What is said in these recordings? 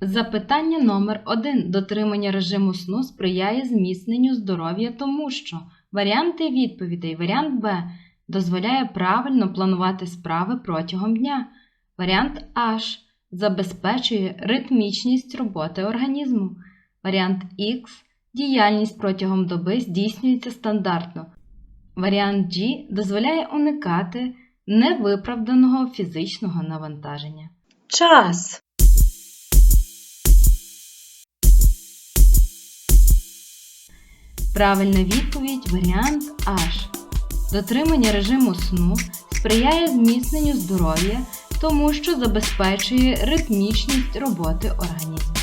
Запитання номер 1 Дотримання режиму сну сприяє зміцненню здоров'я, тому що варіанти відповідей. Варіант Б дозволяє правильно планувати справи протягом дня. Варіант H забезпечує ритмічність роботи організму. Варіант X діяльність протягом доби здійснюється стандартно. Варіант G дозволяє уникати невиправданого фізичного навантаження. Час. Правильна відповідь варіант H. Дотримання режиму сну сприяє зміцненню здоров'я, тому що забезпечує ритмічність роботи організму.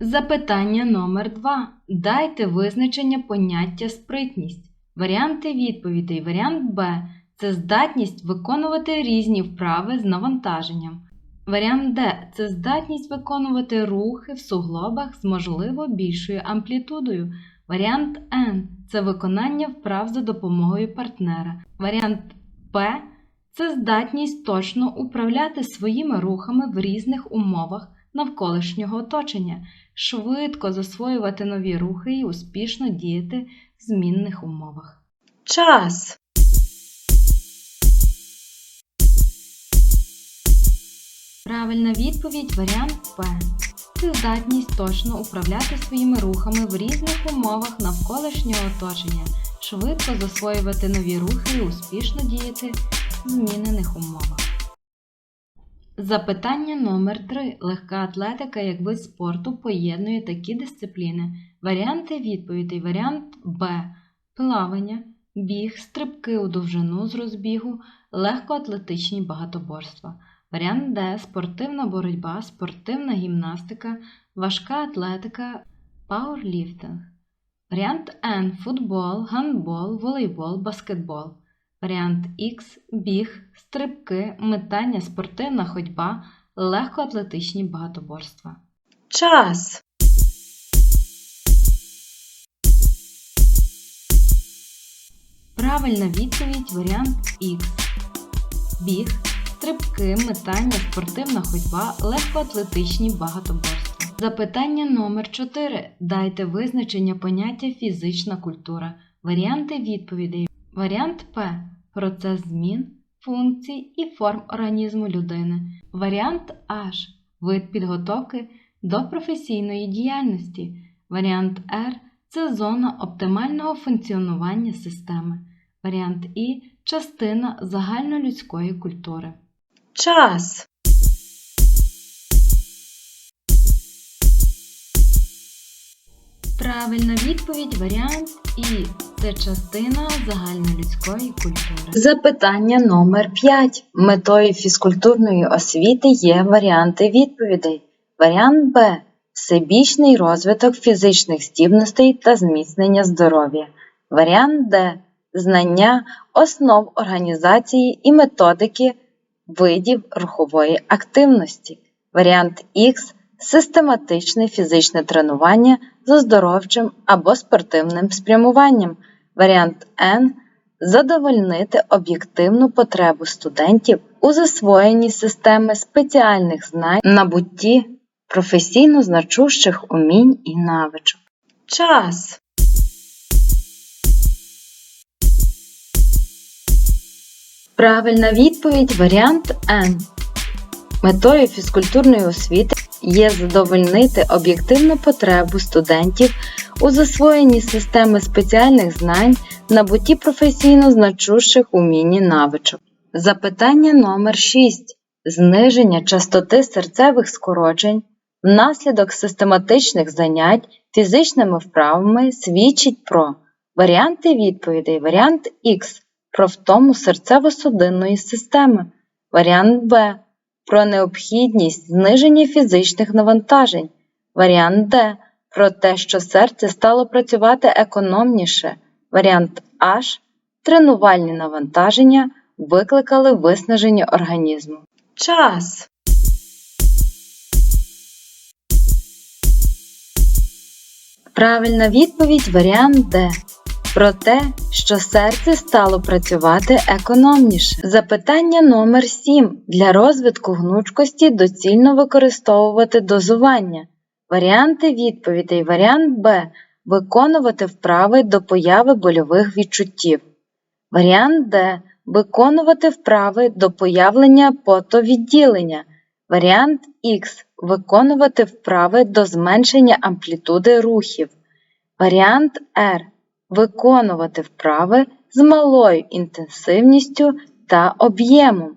Запитання номер 2. Дайте визначення поняття спритність. Варіанти відповідей. Варіант Б це здатність виконувати різні вправи з навантаженням. Варіант Д це здатність виконувати рухи в суглобах з можливо більшою амплітудою. Варіант Н це виконання вправ за допомогою партнера. Варіант П це здатність точно управляти своїми рухами в різних умовах навколишнього оточення, швидко засвоювати нові рухи і успішно діяти в змінних умовах. Час. Правильна відповідь варіант П. Це здатність точно управляти своїми рухами в різних умовах навколишнього оточення, швидко засвоювати нові рухи і успішно діяти в змінених умовах. Запитання номер 3 Легка атлетика як вид спорту поєднує такі дисципліни. Варіанти відповідей. Варіант Б. Плавання, біг, стрибки у довжину з розбігу, легкоатлетичні багатоборства. Варіант Д спортивна боротьба, спортивна гімнастика, важка атлетика, пауерліфтинг. Варіант Н футбол, гандбол, волейбол, баскетбол. Варіант Х біг, стрибки, метання, спортивна ходьба, легкоатлетичні багатоборства. Час. Правильна відповідь варіант Х. Біг, стрибки, метання, спортивна ходьба, легкоатлетичні багатоборства. Запитання номер 4 Дайте визначення поняття фізична культура. Варіанти відповідей. Варіант П. Процес змін, функцій і форм організму людини. Варіант H. Вид підготовки до професійної діяльності. Варіант R. Це зона оптимального функціонування системи. Варіант І частина загальнолюдської культури. Час. Правильна відповідь варіант І. Це частина загальнолюдської культури. Запитання номер 5. Метою фізкультурної освіти є варіанти відповідей. Варіант Б. Всебічний розвиток фізичних здібностей та зміцнення здоров'я. Варіант Д. Знання основ організації і методики видів рухової активності. Варіант Х. Систематичне фізичне тренування з оздоровчим або спортивним спрямуванням. Варіант Н. Задовольнити об'єктивну потребу студентів у засвоєнні системи спеціальних знань, набутті професійно значущих умінь і навичок. Час. Правильна відповідь варіант Н. Метою фізкультурної освіти є задовольнити об'єктивну потребу студентів у засвоєнні системи спеціальних знань, набутті професійно значущих умінь і навичок. Запитання номер 6. Зниження частоти серцевих скорочень внаслідок систематичних занять фізичними вправами свідчить про варіанти відповідей. Варіант Х про втому серцево-судинної системи. Варіант Б про необхідність зниження фізичних навантажень. Варіант Д про те, що серце стало працювати економніше. Варіант H тренувальні навантаження викликали виснаження організму. Час. Правильна відповідь варіант Д. Про те, що серце стало працювати економніше. Запитання номер 7. Для розвитку гнучкості доцільно використовувати дозування. Варіанти відповідей. Варіант Б. Виконувати вправи до появи больових відчуттів. Варіант Д. Виконувати вправи до появлення потовідділення. Варіант Х. Виконувати вправи до зменшення амплітуди рухів. Варіант Р. Виконувати вправи з малою інтенсивністю та об'ємом.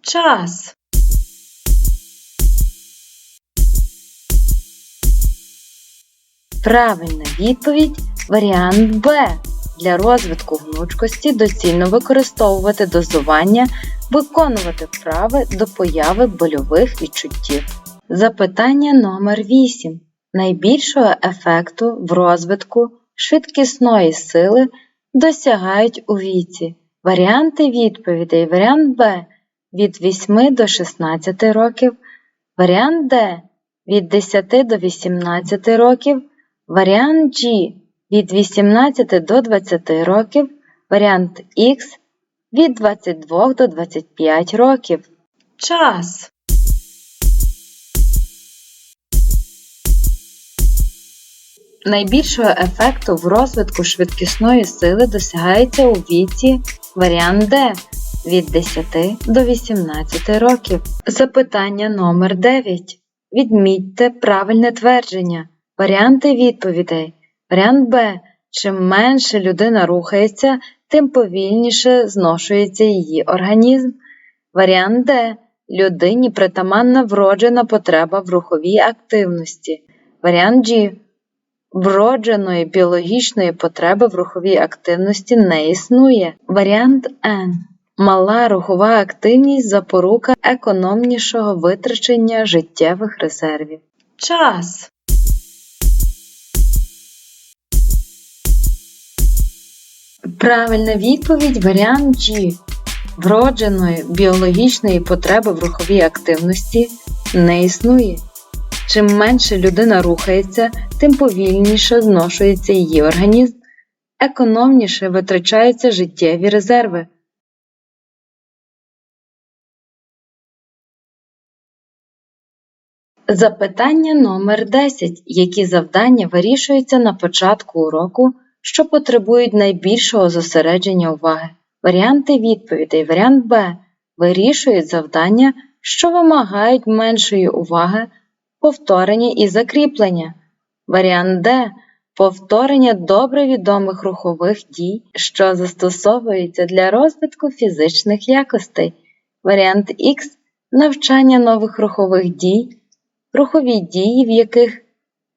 Час. Правильна відповідь варіант Б. Для розвитку гнучкості доцільно використовувати дозування, виконувати вправи до появи больових відчуттів. Запитання номер 8. Найбільшого ефекту в розвитку швидкісної сили досягають у віці. Варіанти відповідей. Варіант Б від 8 до 16 років, варіант Д від 10 до 18 років, варіант G від 18 до 20 років, варіант Х від 22 до 25 років. Час. Найбільшого ефекту в розвитку швидкісної сили досягається у віці варіант Д від 10 до 18 років. Запитання номер 9. Відмітьте правильне твердження. Варіанти відповідей. Варіант Б. Чим менше людина рухається, тим повільніше зношується її організм. Варіант Д. Людині притаманна вроджена потреба в руховій активності. Варіант G. Вродженої біологічної потреби в руховій активності не існує. Варіант N. Мала рухова активність запорука економнішого витрачення життєвих резервів. Час. Правильна відповідь варіант G. Вродженої біологічної потреби в руховій активності не існує. Чим менше людина рухається, тим повільніше зношується її організм, економніше витрачаються життєві резерви. Запитання номер 10. Які завдання вирішуються на початку уроку, що потребують найбільшого зосередження уваги? Варіанти відповідей. Варіант Б. Вирішують завдання, що вимагають меншої уваги, повторення і закріплення. Варіант Д. Повторення добре відомих рухових дій, що застосовуються для розвитку фізичних якостей. Варіант Х. Навчання нових рухових дій, рухові дії, в яких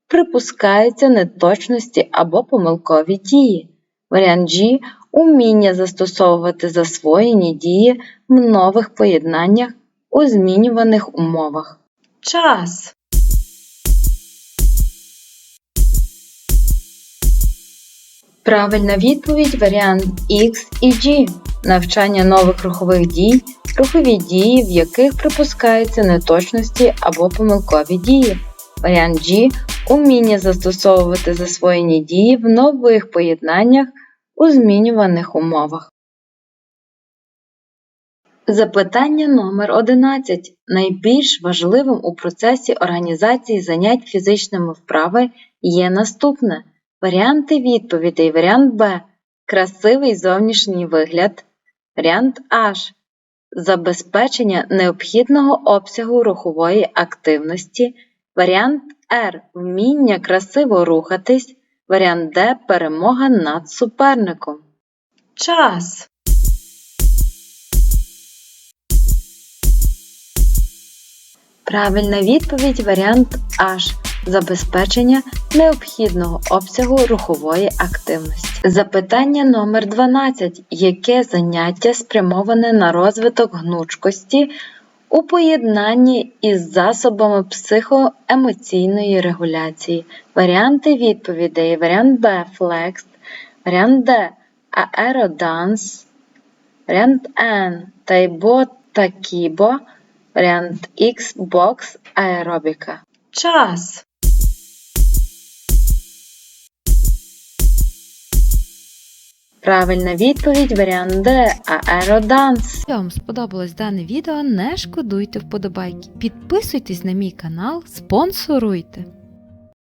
припускаються неточності або помилкові дії. Варіант G. Уміння застосовувати засвоєні дії в нових поєднаннях у змінюваних умовах. Час. Правильна відповідь варіант X і G. Навчання нових рухових дій, рухові дії, в яких припускаються неточності або помилкові дії. Варіант G. Уміння застосовувати засвоєні дії в нових поєднаннях у змінюваних умовах. Запитання номер 11. Найбільш важливим у процесі організації занять фізичними вправи є наступне. Варіанти відповідей. Варіант Б. Красивий зовнішній вигляд. Варіант H. забезпечення необхідного обсягу рухової активності, варіант Р вміння красиво рухатись, варіант Д перемога над суперником. Час. Правильна відповідь варіант H забезпечення необхідного обсягу рухової активності. Запитання номер 12. Яке заняття спрямоване на розвиток гнучкості у поєднанні із засобами психоемоційної регуляції? Варіанти відповідей: варіант Б флекс, варіант Д аероданс, варіант Н тайбо та кібо, варіант X бокс аеробіка. Час. Правильна відповідь варіант Д аероданс. Якщо вам сподобалось дане відео, не шкодуйте вподобайки. Підписуйтесь на мій канал, спонсоруйте.